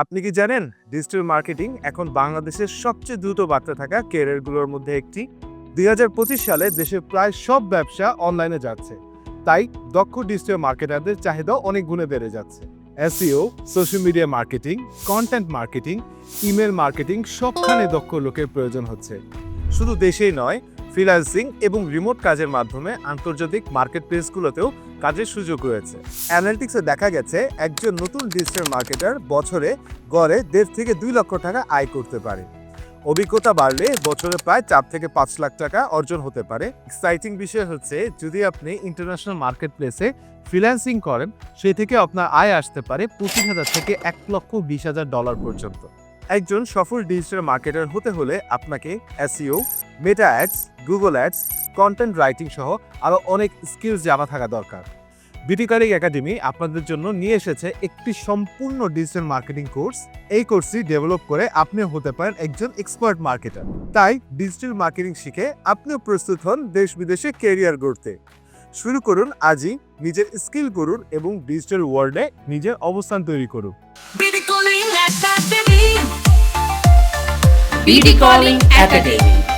আপনি কি জানেন ডিজিটাল মার্কেটিং এখন বাংলাদেশের সবচেয়ে দ্রুত বাড়তে থাকা কেরিয়ারগুলোর মধ্যে একটি। দু হাজার পঁচিশ সালে দেশের প্রায় সব ব্যবসা অনলাইনে যাচ্ছে। তাই দক্ষ ডিজিটাল মার্কেটারদের চাহিদা অনেক গুণে বেড়ে যাচ্ছে। SEO social media marketing content marketing email marketing সবখানে দক্ষ লোকের প্রয়োজন হচ্ছে। শুধু দেশেই নয় ফ্রিল্যান্সিং এবং রিমোট কাজের মাধ্যমে আন্তর্জাতিক মার্কেট প্লেসগুলোতেও কাজের সুযোগ রয়েছে। অ্যানালিটিক্সে দেখা গেছে, একজন নতুন ডিজিটাল মার্কেটার বছরে গড়ে দেড় থেকে দুই লক্ষ টাকা আয় করতে পারে। অভিজ্ঞতা বাড়লে বছরে প্রায় চার থেকে পাঁচ লাখ টাকা অর্জন হতে পারে। এক্সাইটিং বিষয় হচ্ছে, যদি আপনি ইন্টারন্যাশনাল মার্কেট প্লেসে ফ্রিল্যান্সিং করেন সেই থেকে আপনার আয় আসতে পারে পঁচিশ হাজার থেকে এক লক্ষ বিশ হাজার ডলার পর্যন্ত। একজন সফল ডিজিটাল মার্কেটার হতে হলে আপনাকে SEO Meta ads Google ads content writing সহ আরও অনেক স্কিলস জানা থাকা দরকার। বিউটিকারিং একাডেমি আপনাদের জন্য নিয়ে এসেছে একটি সম্পূর্ণ ডিজিটাল মার্কেটিং কোর্স এই কোর্সটি ডেভেলপ করে আপনিও হতে পারেন একজন এক্সপার্ট মার্কেটার তাই ডিজিটাল মার্কেটিং শিখে আপনিও প্রস্তুত হন দেশ বিদেশে ক্যারিয়ার গড়তে। শুরু করুন আজই, নিজের স্কিল করুন এবং ডিজিটাল ওয়ার্ল্ডে নিজের অবস্থান তৈরি করুন। calling at Academy. BD calling at Academy.